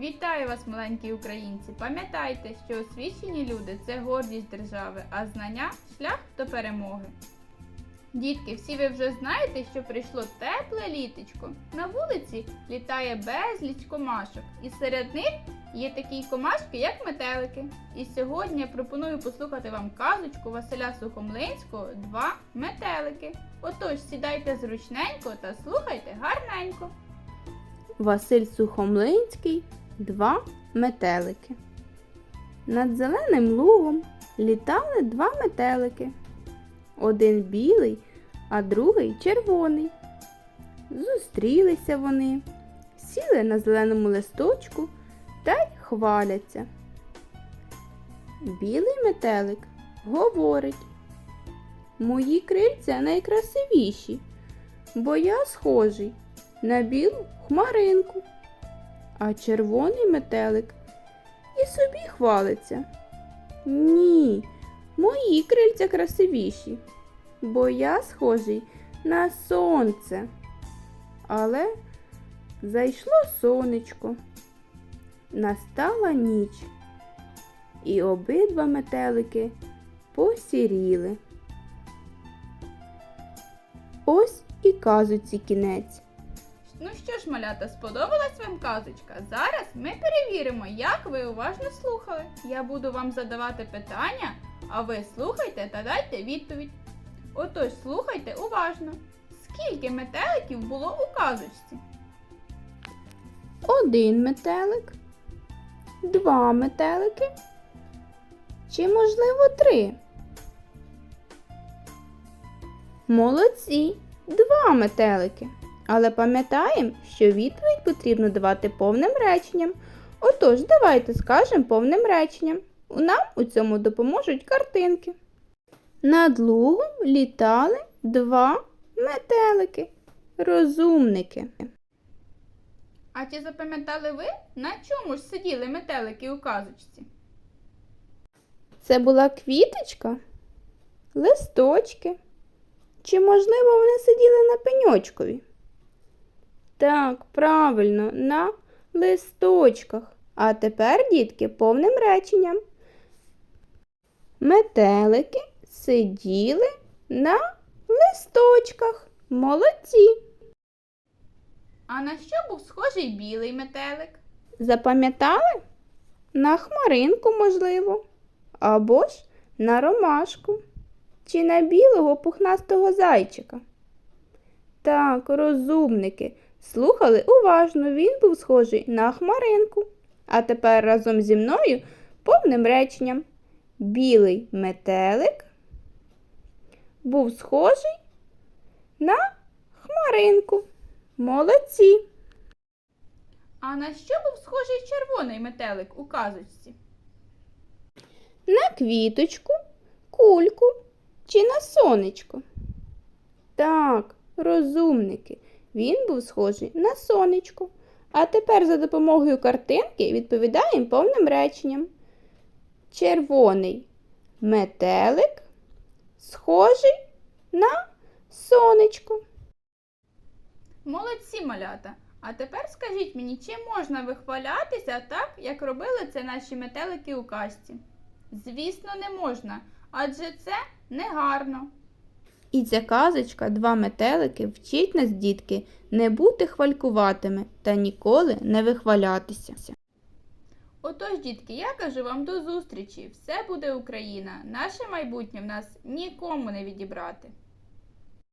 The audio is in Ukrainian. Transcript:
Вітаю вас, маленькі українці! Пам'ятайте, що освічені люди це гордість держави, а знання шлях до перемоги. Дітки, всі ви вже знаєте, що прийшло тепле літочко. На вулиці літає безліч комашок, і серед них є такі комашки, як метелики. І сьогодні я пропоную послухати вам казочку Василя Сухомлинського Два метелики. Отож, сідайте зручненько та слухайте гарненько. Василь Сухомлинський Два метелики. Над зеленим лугом літали два метелики. Один білий, а другий червоний. Зустрілися вони, сіли на зеленому листочку та й хваляться. Білий метелик говорить. Мої крильця найкрасивіші, бо я схожий на білу хмаринку. А червоний метелик і собі хвалиться. Ні, мої крильця красивіші, бо я схожий на сонце. Але зайшло сонечко, настала ніч, і обидва метелики посіріли. Ось і казуці кінець. Ну що ж, малята, сподобалась вам казочка? Зараз ми перевіримо, як ви уважно слухали. Я буду вам задавати питання, а ви слухайте та дайте відповідь. Отож, слухайте уважно. Скільки метеликів було у казочці? Один метелик, два метелики чи, можливо, три. Молодці, два метелики. Але пам'ятаємо, що відповідь потрібно давати повним реченням. Отож, давайте скажемо повним реченням. Нам у цьому допоможуть картинки. Над лугом літали два метелики. Розумники. А чи запам'ятали ви, на чому ж сиділи метелики у казочці? Це була квіточка, листочки. Чи, можливо, вони сиділи на пеньочкові? Так, правильно, на листочках. А тепер, дітки, повним реченням. Метелики сиділи на листочках. Молодці. А на що був схожий білий метелик? Запам'ятали? На хмаринку, можливо, або ж на ромашку, чи на білого пухнастого зайчика. Так, розумники, слухали уважно, він був схожий на хмаринку. А тепер разом зі мною повним реченням. Білий метелик був схожий на хмаринку. Молодці! А на що був схожий червоний метелик у казочці? на квіточку, кульку чи на сонечко? Так, розумники, він був схожий на сонечко. А тепер за допомогою картинки відповідаємо повним реченням. Червоний метелик схожий на сонечко. Молодці малята! А тепер скажіть мені, чи можна вихвалятися так, як робили це наші метелики у казці? Звісно, не можна, адже це негарно. І ця казочка два метелики вчить нас, дітки, не бути хвалькуватими та ніколи не вихвалятися. Отож, дітки, я кажу вам до зустрічі. Все буде Україна. Наше майбутнє в нас нікому не відібрати.